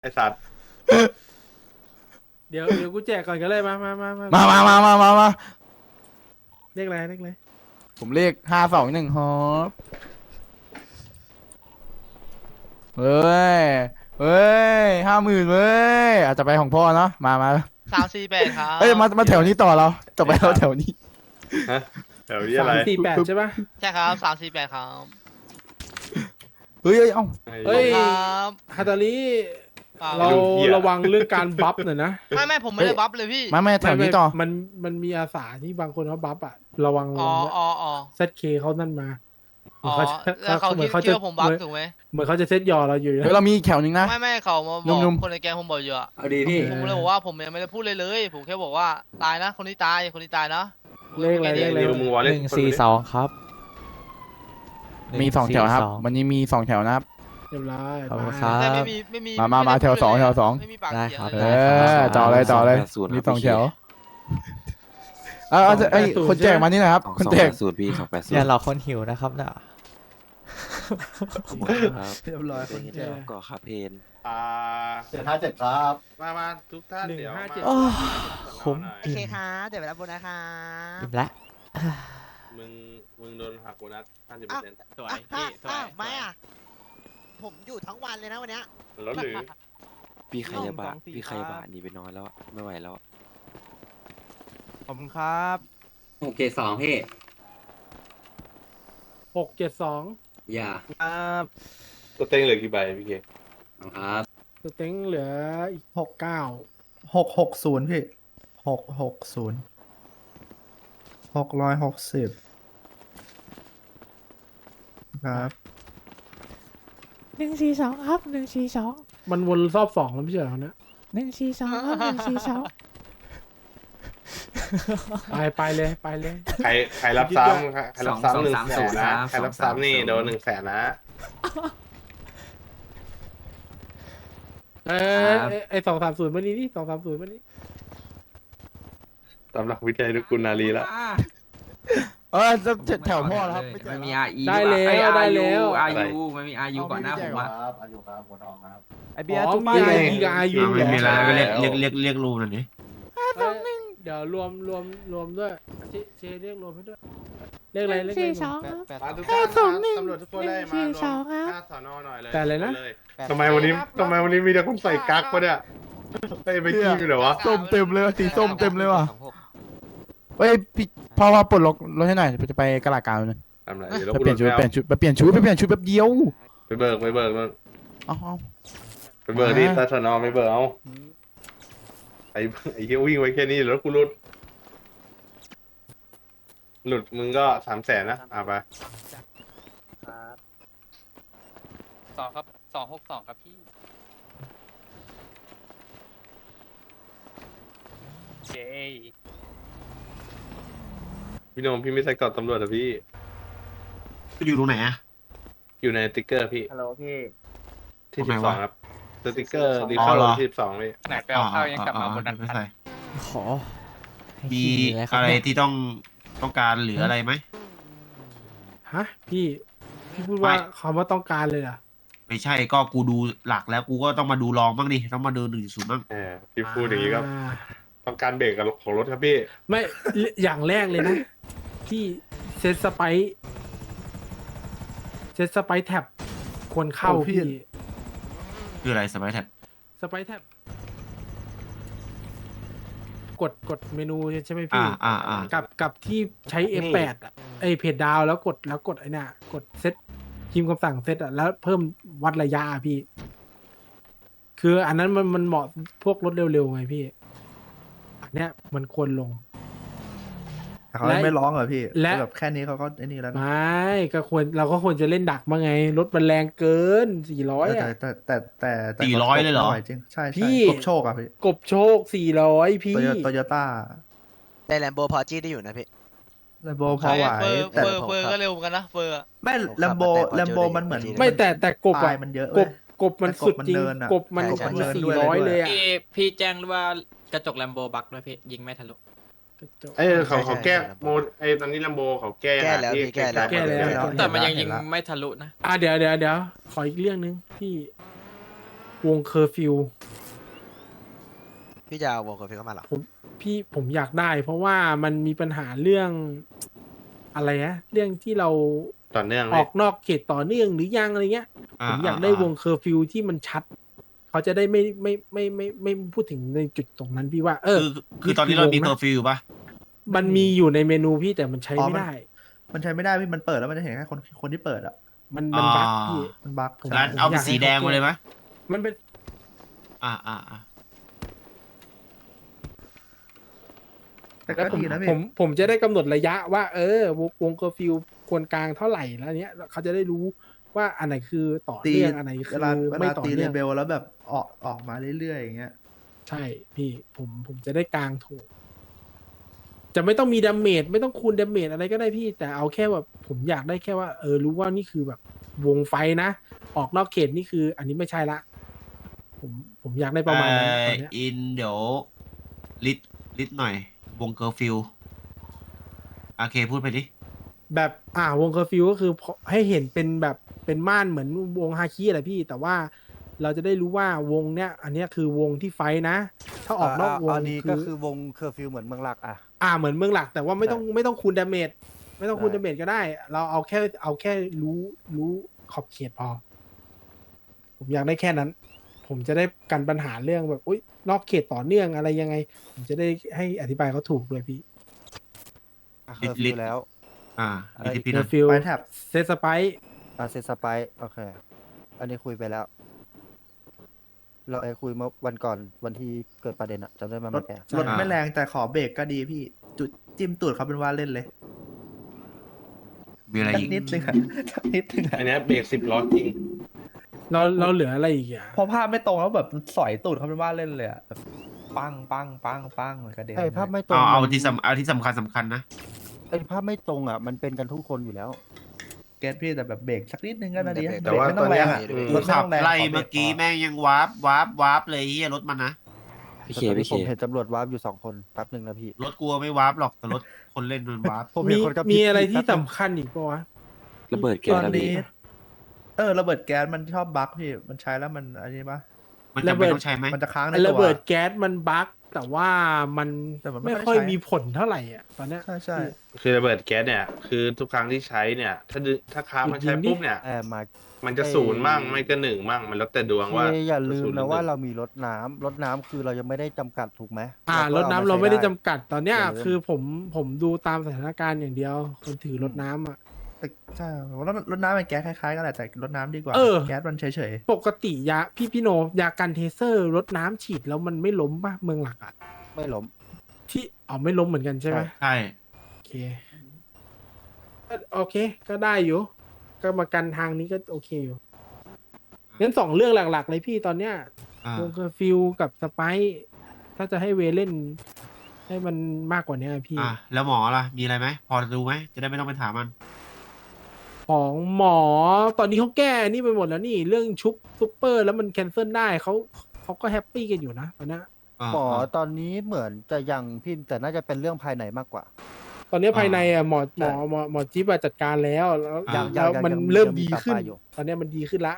ไอสัตว์เดี๋ยวเดี๋ยวกูแจกก่อนก็เลยมามามามามามามามามามาเรียกอะไรเรียกอะไรผมเลขห้าสองหนึ่งฮอปเฮ้ยเฮ้ยห้าหมื่นเว้ยอาจจะไปของพ่อเนาะมามาสามสี่แปดครับเอ้ยมามาแถวนี้ต่อเราต่อไปเราแถวนี้ฮะแถวนี้สาอะไรมสี่แปดใช่ปะใช่ครับสามสี่แปดครับเฮ้ยเอ้ยเอ้า เฮ้ยครับฮาตาลี เปล่าเราดูเหี้ยระวังเรื่องการบัฟหน่อยนะไม่ไม่ผมไม่ได้บัฟเลยพี่มาไม่แถวนี้ต่อไม่ไม่มันมันมีอาสาที่บางคนเขาบัฟอะระวังอ๋ออ๋ออ๋อเซตเคเขานั่นมาอ๋อเขาจะแล้วเขาเหมืคิอดนเขาคิดจะว่าผมบัฟถูกไหมเหมือนเขาจะเซตยอเราอยู่นะเฮ้ยเรามีอีกแถวหนึ่งนะ ไม่ไม่เขามาบอกนุ่มๆคนในแกงผมบอกอยู่อะเอาดีพี่ผมเลยบอกว่าผมยังไม่ได้พูดเลยเลย ผมแค่บอกว่าตายนะคนนี้ตายคนนี้ตายนะเลขอะไรเลขอะไรเดี๋ยวมึงวอลหเล่นนึ่งสี่สองครับ มีสองแถวครับหนึ่วันนี้มีสองแถวนะครับ เรียบร้อยขอบคุณไปครับ แต่ไม่มีไม่มีมามามาไได้แถวสองพูดเลยแถวสอง ไม่มีปากได้เสียงครับเอเลยอต่อเลยต่อเลยสองแปดศูนย์มีครับสองพี่แถวเออเอาจะไอ้ยคนแจกมานี่หนะครับสองคนสองแจแปกดศูนย์พี่สองแปดศูนอย่าย์หลอกคนหิวนะครับน่ะครับเรียบร้อยคนเป็นแก่ไงก่อคาเพนอ่าเจ็ดห้าเจ็ดครับ มามาทุกท่านหนึ่งเดี๋ยวห้ามาเจ็ด โอ้คุ้มโอเคครับเดี๋ยวไปรับบนนะครับอิ่มละมึงมึงโดนหักโบนัสห้าสิบเปอร์เซ็นต์สวยพี่สวยไม่อะ ผมอยู่ทั้งวันเลยนะวันเนี้ย แล้วหรือ พี่ขยาบะสองสี่พี่ขยาบะครับ หนีไปนอนแล้วอะไม่ไหวแล้วอะขอบคุณครับโอเคสองพี่หกเจ็ดสองอย่าครับตัวเต็งเหลือกี่ใบพี่เคเอาครับสเต็งเหลืออีกหกเก้าหกหกศูนย์พี่หกหกศูนย์หกร้อยหกสิบครับ หนึ่งสี่สองครับหนึ่งสี่สองมันวนรอบสองแล้วไม่ใช่เหรอเนี่ยหนึ่งสี่สองครับหนึ่งสี่สองไปไปเลยไปเลย ใครใครรับซ้ำใครรับซ้ำหนึ่งแสนนะใครรับซ้ำนี่โดนหนึ่งแสนนะเออไอ้ไอสองสามศูนย์มานี่นี่สองสามศูนย์มานี่สำหรับวิทยานุกุลนารีแล้ว เออจะจะแถวพ่อแล้วครับไม่มีแจก RE ได้แล้วได้แล้วอาอะไรยุไม่มี RU ก่อนหน้าผมอะครับอายุครับหัวทองครับไอเบียร์อ๋อทุกมีปีไอเลยพีกับอายุไม่มีอะไรก็เรียกแล้วเรียกเรียกเรียกรูมหน่อยนี้เดี๋ยวรวมรวมรวมด้วยเชเชเรียกรวมให้ด้วยเรียกอะไรเรียกอะไรสี่สองมาทุกท่านนะตำรวจทุกคนได้มารวมสองครับหน้าสอนอหน่อยเลยแต่อะไรนะทำไมวันนี้ทำไมวันนี้มีแต่คนใส่กั๊กวะเนี่ยไอ้ไปกี้อยู่เหรอวะส้มเต็มเลยว่ะสีส้มเต็มเลยว่ะ เฮ้ยพี่พ่อว่าปลดล็อกรถให้หน่อยจะไปกระลากาวนึงทำไรเดี๋ยวเราไปเปลี่ยนชุดไปเปลี่ยนชุดไปเปลี่ยนชุดไปเปลี่ยนชุดแป๊บเดียวไปเบิกไปเบิกนู่นเอาเอาไปเบิกดิอ่าตาสอนอไม่เบิกเอาไอ้ไอ้เหี้ยวิ่งไว้แค่นี้แล้วกูหลุด หลุดมึงก็สามแสนนะอะไปสองครับสองหกสองครับพี่เย้ พี่โนมพี่ไม่ใส่กอดตำรวจอะพี่อยู่ตรงไหนอะอยู่ในสติ๊กเกอร์พี่ฮัลโหลพี่ ที่ตรงสิไหนบสอวะงครับสติ๊กเกอร์อ๋อดีเข้าเหรอที่สิบสองพี่ไหนไปเอาข้าวยังกลับมาบนนั้นไม่ทันใช่ขอให้มีขี้เลยคบอะไรเนี่ย ที่ต้องต้องการหรืออะไรไหม ฮะพี่พี่พูดว่าไม่ คำว่าต้องการเลยเหรอไม่ใช่ก็กูดูหลักแล้วกูก็ต้องมาดูรองบ้างดิต้องมาดูหนึ่งศูนย์บ้างเออพี่พูดอย่างนี้ก็อ่าต้องการเบรกกับของรถครับพี่ ไม่ อย่างแรกเลยนะ ที่เซตสไปซ์เซตสไปซ์แท็บควรเข้าโอ้พี่ พี่คืออะไรสมัยแท็บสไปซ์แท็บกดกดเมนูใช่ไหมอ่าพี่ อ่าอ่า กับกับที่ใช้ F8 อะไอเพจดาวแล้วกดแล้วกดไอเนี่ยกดเซตพิมพ์คำสั่งเซตอะแล้วเพิ่มวัดระยะอะพี่ คืออันนั้นมันมันเหมาะพวกรถเร็วๆไงพี่ อันเนี้ยมันควรลง แต่เขาและไม่ร้องเหรอพี่และแบบแค่นี้เขาก็ไอ้นี่แล้วไมนะ่ก็ควรเราก็ควรจะเล่นดักมาไง รถมันแรงเกินสี่ร้อยแต่อะแต่แต่แต่แต่สี่ร้อยเลยเหรอไม่ไหวจริงใช่พี่ใช่กบโชคอะพี่กบโชคสี่ร้อยพี่โตโยต้าแต่แลมโบพอจี้ได้อยู่นะพี่แลมโบพอไหวเฟอร์แต่เฟอร์เฟอร์ก็เร็วเหมือนกันนะเฟอร์อะไม่แลมโบแลมโบมันเหมือน ไม่แต่แต่กบปลาอะยมันเยอะกเว้บยกบมันแต่กบสุดมันจริงเนินอะกบมันกบมันเนินสี่ด้วยร้อยด้วยเลยอะพี่พี่แจ้งว่ากระจกแลมโบบักด้วยพี่ยิงไม่ทะลุ เอ้ยเขาเขาแก้โมดไอ้ตอนนี้ลัมโบเขาแก้แก้แล้วที่พี่แก้แล้วแก้แล้ว แต่มันยังยิงไม่ทะลุนะ อะเดี๋ยวเดี๋ยวเดี๋ยวขออีกเรื่องนึงพี่วงเคอร์ฟิว พี่จะเอาวงกลมฟิวเข้ามาเหรอพี่ผมอยากได้ เพราะว่ามันมีปัญหาเรื่อง อะไรนะเรื่องที่เราต่อเนื่องอเลอยกนอกเขตต่อเนื่องหรือยังอะไรเงี้ย ผมอยากได้วงเคอร์ฟิวที่มันชัด เขาจะได้ไม่ไม่ไม่ไม่ไม่ไม่พูดถึงในจุดตรงนั้นพี่ว่า เออ คือคือตอนนี้เรามีนี่คือวงนะเคอร์ฟิวอยู่ปะมันมีอยู่ในเมนูพี่แต่มันใช้อ๋อไม่มันได้ มันใช้ไม่ได้พี่มันเปิดแล้วมันจะเห็นแค่คนคนที่เปิดอะมันมันบั๊กพี่มันบั๊กผมงั้นเอาเป็นสีแดงมาเลยไหมมันเป็น อ่าอ่าอ่าแต่ก็ดีนะพี่ผมผมจะได้กำหนดระยะว่า เออวงวงเคอร์ฟิวควรกลางเท่าไหร่แล้วเนี้ยเขาจะได้รู้ ว่าอันไหนคือต่อตีเนื่องอันไหนเวคือลาเวไม่ลาต่อตีเรเนื่องเบลแล้วแบบออกออกมาเรื่อยๆอย่างเงี้ย ใช่พี่ผมผมจะได้กลางถูก จะไม่ต้องมีดาเมจไม่ต้องคูณดาเมจอะไรก็ได้พี่ แต่เอาแค่แบบผมอยากได้แค่ว่า เออรู้ว่านี่คือแบบ วงไฟนะ ออกนอกเขตนี่คือ อันนี้ไม่ใช่ละ ผมผมอยากได้ประมาณนั้นตอนเนี้ยอินเดี๋ยวลิดลิดหน่อย วงเคอร์ฟิวโอเคพูดไปดิ แบบอ่าวงเคอร์ฟิวก็คือพอให้เห็นเป็นแบบ เป็นม่านเหมือนวงฮาคิอะไรพี่ แต่ว่าเราจะได้รู้ว่าวงเนี้ยอันเนี้ยคือวงที่ไฟท์นะ ถ้าออกนอกวงอันนี้ก็คืคืออวงเคอร์ฟิวเหมือนเมืองหลักอะ อ่าเหมือนเมืองหลัก แต่ว่าไม่ต้องไม่ต้องคูณดาเมจไม่ต้องคูณได้ดาเมจก็ได้ เราเอาแค่เอาแค่รู้รู้ขอบเขตพอ ผมอยากได้แค่นั้น ผมจะได้กันปัญหาเรื่องแบบอุ้ยนอกเขตต่อเนื่องอะไรยังไง ผมจะได้ให้อธิบายเขาถูกด้วยพี่เคอร์ฟิวแล้ว อ่าอะไรลิดอีกพี่เดนะ ฟิลไปแท็บ เซตสไปซ์ อาเซสไปโอเค อันนี้คุยไปแล้ว เราไอ้คุยเมื่อวันก่อนวันที่เกิดประเด็นอะจำได้ไหมรเมื่ถอกี้รถไม่แรงแต่ขอเบรกก็ดีพี่ จุดจิ้มตูดเขาเป็นว่าเล่นเลยมีอะไรสักอีกนิดนึงอะสักนิดนึงอะอันเนี้ยเบรกสิบล้อจริง เราเราเหลืออะไรอีกอะพอภาพไม่ตรงแล้วแบบสอยตูดเขาเป็นว่าเล่นเลยอะแบบปังปังปังปังเลยกระเด็นไอ้ภาพไม่ตรงเอาเอามันที่สำเอาที่สำคัญสำคัญนะ ไอ้ภาพไม่ตรงอะมันเป็นกันทุกคนอยู่แล้ว เก็ตพี่แต่แบบเบรกสักนิดนึงก็น่าดีนะแต่ว่าเบรกไม่ต้องแรงอะตอนเนี้ยรถไม่ขัต้บองแรงไล่ขบรเมื่อกี้แม่งยังวาร์ปวาร์ปวาร์ปเลยเฮียรถมันนะพี่เคแต่ตอนพี่นี้เคผมเห็นตำรวจวาร์ปอยู่สองคนแป๊บหนึ่งนะพี่ รถกลัวไม่วาร์ปหรอกแต่รถคนเล่นมันวาร์ปผมเห็มีนคนกระพริบมีอะไรที่แป๊บนึงสำคัญอีกปะวะระเบิดแกตอนแล้วพี่นี้เออระเบิดแก๊สมันชอบบั๊กพี่มันใช้แล้วมันอันนี้ปะมันจะระเบิเป็นดต้องใช้ไหมมันจะค้างในไอ้ตัวระเบิดแก๊สมันบั๊ก แต่ว่ามันแต่มันไม่ไม่ค่อยค่อยใช้ มีผลเท่าไหร่อะตอนเนี้ย ใช่ใช่คือระเบิดแก๊สเนี่ยคือทุกครั้งที่ใช้เนี่ย ถ้าดึถ้าค้างมันใช้จริงๆดิปุ๊บเนี่ยแอร์มา มันจะศูนย์มั่งไม่ก็หนึ่งมั่งมันแล้วแต่ดวงว่าเอย่าลืจะศูมนย์หรืนะอว่าหง เรามีรถน้ำรถน้ำคือเรายังไม่ได้จำกัดถูกไหมอ่ารถน้ำก็เราอใช้ไม่ได้จำกัดตอนเนี้ยอย่าลืมคือผมผมดูตามสถานการณ์อย่างเดียว คนถือรถน้ำอะ แต่ใช่รถรถน้ำมันแก๊สคล้ายๆกันแหละแต่รถน้ำดีกว่า เออ แก๊สมันเฉยปกติยาพี่พี่โนยากันเทเซอร์รถน้ำฉีดแล้วมันไม่ล้มป่ะเมืองหลักอะไม่ล้ม ที่อ๋อไม่ล้มเหมือนกันใช่ไหมใช่ โอเคก็โอเค ก็ได้อยู่ ก็มากันทางนี้ก็โอเคอยู่งั้นสองเรื่องหลัก ๆ เลยพี่ตอนเนี้ย อ่าวงเคอร์ฟิวกับสไปซ์ถ้าจะให้เวเล่น ให้มันมากกว่านี้พี่ อะแล้วหมอล่ะ มีอะไรไหม พอจะดูไหม จะได้ไม่ต้องไปถามมัน ของหมอตอนนี้เขาแก้นี่ไปหมดแล้วนี่เรื่องชุบซุปเปอร์ แล้วมันแคนเซิลได้เขาเขาก็แฮปปี้กันอยู่นะตอนเนี้ยอ่าหมออ่าตอนนี้เหมือนจะยังพี่แต่น่าจะเป็นเรื่องภายในมากกว่า ตอนนี้อ่าภายในอะหมอหมอหมอหมอจิ๊บอะจัดการแล้วแล้วอ่ายังแล้วยังมันยังเริ่มยังมีดีขึ้นปะปะอยู่ ตอนเนี้ยมันดีขึ้นละ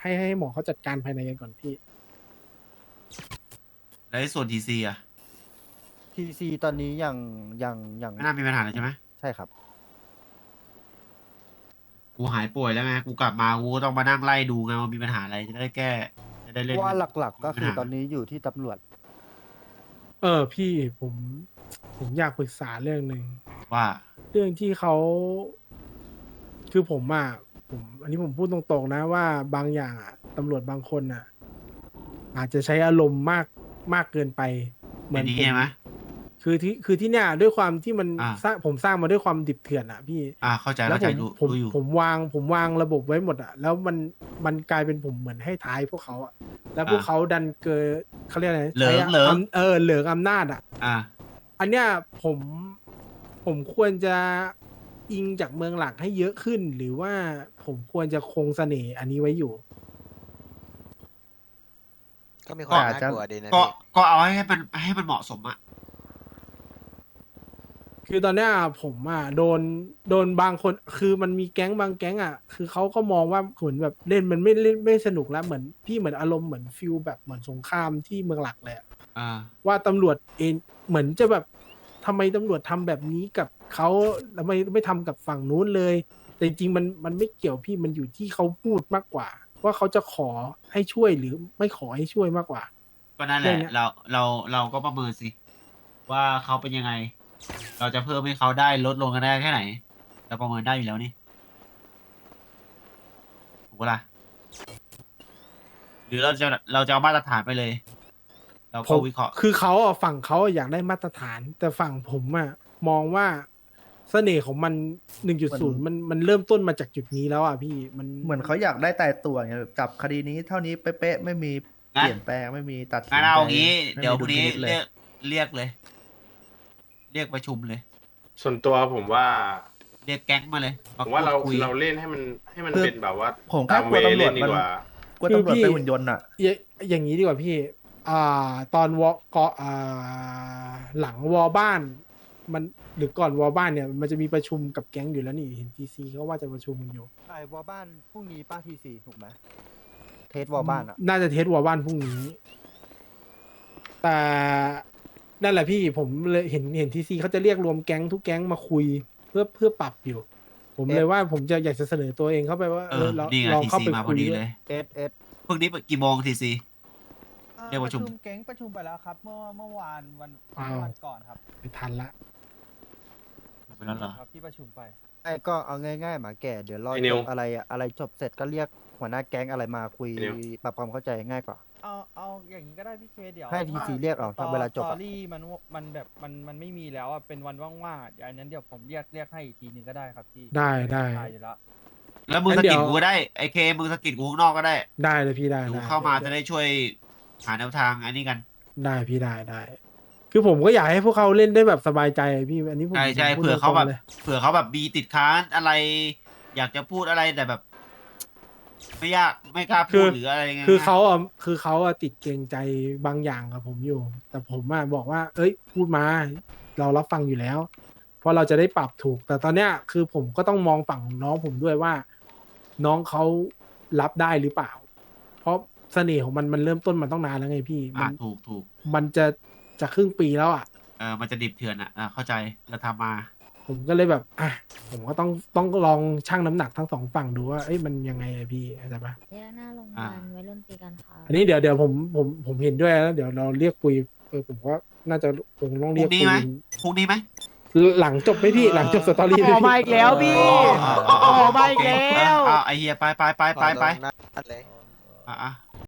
ให้ให้หมอเขาจัดการภายในกันก่อนพี่ แล้วไอ้ส่วนทีซีอะ ทีซีตอนนี้ยังยังยังไม่น่ามีปัญหาเลยใช่ไหมใช่ครับ กูหายป่วยแล้วไงกูกลับมากูก็ต้องมานั่งไล่ดูไงว่ามีปัญหาอะไรจะได้แก้ จะได้เล่นว่าหลัก ๆ ก็คือปัญหาตอนนี้อยู่ที่ตำรวจ เออพี่ผมผมอยากปรึกษาเรื่องหนึ่ง ว่า เรื่องที่เขาคือผมอะผมอันนี้ผมพูดตรงๆนะว่าบางอย่างอะตำรวจบางคนอะ อาจจะใช้อารมณ์มากมากเกินไป เหมืเป็อนนนี้ผมใช่ไหม คือที่คือที่เนี่ยด้วยความที่มันอ่า สร้างผมสร้างมาด้วยความดิบเถื่อนอะพี่ อ่าเข้าใจแล้วเข้าผใจมดูผมดูอยู่ ผมวางผมวางระบบไว้หมดอะแล้วมันมันกลายเป็นผมเหมือนให้ท้ายพวกเขาอะแล้วพวกอ่าเขาดันเกิดเขาเรียกอะไรเหลิงใช้เหลิง อำเออเหลืองอำนาจอะอ่า อันเนี้ยผมผมควรจะอิงจากเมืองหลักให้เยอะขึ้น หรือว่าผมควรจะคงเสน่ห์อันนี้ไว้อยู่ ก็มีความอาจจะน่ากลัวดีนะก็พี่ก็เอาให้มันให้มันเหมาะสมอะ คือตอนเนี้ยผมอะโดนโดนบางคนคือมันมีแก๊งบางแก๊งอะคือเขาก็มองว่าเหมือนแบบเล่นมันไม่เล่นไม่สนุกแล้วเหมือนพี่เหมือนอารมณ์เหมือนฟิลแบบเหมือนสงครามที่เมืองหลักเลยอะอ่า ว่าตำรวจเองเหมือนจะแบบทำไมตำรวจทำแบบนี้กับเขาทำไมไม่ทำกับฝั่งนู้นเลย แต่จริงๆมันมันไม่เกี่ยวพี่มันอยู่ที่เขาพูดมากกว่า ว่าเขาจะขอให้ช่วยหรือไม่ขอให้ช่วยมากกว่า ก็นั่นแหเรื่ละองเนี้ยเราเราเราก็ประเมินสิ ว่าเขาเป็นยังไง เราจะเพิ่มให้เขาได้ลดลงกันได้แค่ไหนเราประเมินได้อยู่แล้วนี่ถูกปะล่ะหรือเราจะเราจะเอามาตรฐานไปเลย เราผก็มวิเคราะห์คือเขาอะฝั่งเขาอะอยากได้มาตรฐาน แต่ฝั่งผมอะมองว่าเสน่ห์ของมันหนึ่งจุดศูนย์มันมันเริ่มต้นมาจากจุดนี้แล้วอะพี่มันเหมือนเขาอยากได้ตายตัวไงแบบจับคดีนี้เท่านี้เป๊ะๆไม่มีเปลี่ยนแปลงไม่มีตัดสินงั้นเอาใจงี้ไม่มีเดี๋ยวพรุ่งนี้ดุลพิจเลยเรียกเรียกเลย เรียกประชุมเลย ส่วนตัวผมว่า เรียกแก๊งมาเลยผมว่าเราคุย เราเล่นให้มันให้มันคือ เป็นแบบว่าผมแค่ตามกลัวเวตำรวจเล่นดีมัน กว่า กลัวตำรวจเป็นหุ่นยนต์อะ อย่าอย่างนี้ดีกว่าพี่ อ่า ตอนวอเกาะอ่าหลังวอบ้าน มันหรือก่อนวอบ้านเนี่ย มันจะมีประชุมกับแก๊งอยู่แล้วนี่เห็นทีซีเขาว่าจะประชุมกันอยู่ ไอ้วอลบ้านพรุ่งนี้ป้าทีซีถูกไหมเทสวอลบ้านอะ น่าจะเทสวอบ้านพรุ่งนี้ แต่ นั่นแหละพี่ผมเลยเห็นเห็นทีซีเขาจะเรียกรวมแก๊งทุกแก๊งมาคุยเพื่อเพื่อปรับอยู่ ผมเลยว่าผมจะอยากจะเสนอตัวเองเข้าไปว่าเอเอออลองนี่ไงลองทีเข้าซีไปมาพคุอยดีด้วเลยยเอสเอสพรุ่งนี้กี่โมงทีซีเรียกประชุม แก๊งประชุมไปแล้วครับ เมื่อเมื่อวานวันอ้าววันก่อนครับไม่ทันละไปแล้วเหรอ ครับที่ประชุมไป ไอ้ก็เอาง่ายๆหมาแก่เดี๋ยวรอไอ้นิจวบอะไรอะอะไรจบเสร็จก็เรียกหัวหน้าแก๊งอะไรมาคุยไอ้นิว ปรับความเข้าใจง่ายกว่า เอาเอาอย่างนี้ก็ได้พี่เคเดี๋ยวให้ TC เรียกเอาถ้าเวลาจบอะสตอรี่มันมันแบบมันมันไม่มีแล้วอะเป็นวันว่างๆอะเดี๋ยวอันนั้นเดี๋ยวผมเรียกเรียกให้อีกทีหนึงก็ได้ครับพี่ได้ได้ได้อยู่แล้วแล้วมึงงั้สะนเดี๋กิดยวกูก็ได้ไอเคมึงสะกิดกูข้างนอกก็ได้ได้เลยพี่ได้ดูได้เข้ามาจะได้ช่วยหาแนวทางอันนี้กัน ได้พี่ได้ได้ คือผมก็อยากให้พวกเขาเล่นได้แบบสบายใจอะพี่อันนี้ผมใช่ใช่ผมพูดเผื่อเขาแบบตรงๆลยเผื่อเขาแบบมีติดค้านอะไร อยากจะพูดอะไรแต่แบบ ไม่ยากไม่กล้าพูดหรืออะไรเงี้ยคือเขาอะคือเขาอะติดเกรงใจบางอย่างกับผมอยู่ แต่ผมอะบอกว่า เอ้ย พูดมา เรารับฟังอยู่แล้ว เพราะเราจะได้ปรับถูก แต่ตอนเนี้ยคือผมก็ต้องมองฝั่งน้องผมด้วยว่า น้องเขารับได้หรือเปล่า เพราะเสน่ห์ของมันมันเริ่มต้นมาต้องนานแล้วไงพี่มัอะนถูกถูกมันจะจะครึ่งปีแล้วอะ เออมันจะดิบเถื่อนอะอะเข้าใจเราทำมา ผมก็เลยแบบอะผมก็ต้องต้องลองชั่งน้ำหนักทั้งสองฝั่งดูว่าเอ้ยมันยังไงอะพี่เข้าใจปะเดี๋ยวหน้าโรงพยาอ่าบาลไว้รุ่นตีกันครับอันนี้เดี๋ยวเดี๋ยวผมผมผมเห็นด้วยแล้วเดี๋ยวเราเรียกคุยเออผมว่าน่าจะคงต้องพเรีรุ่ยกงนี้คุยไหม พรุ่งนี้ไหม หลังจบไหมพี่หลังจบสตอรี่ออกมาอีกแล้วพี่อ๋ออ๋ออ๋อออกมาอีกแล้วเออเอาไอเฮียไปไปไปไปไปอะอะ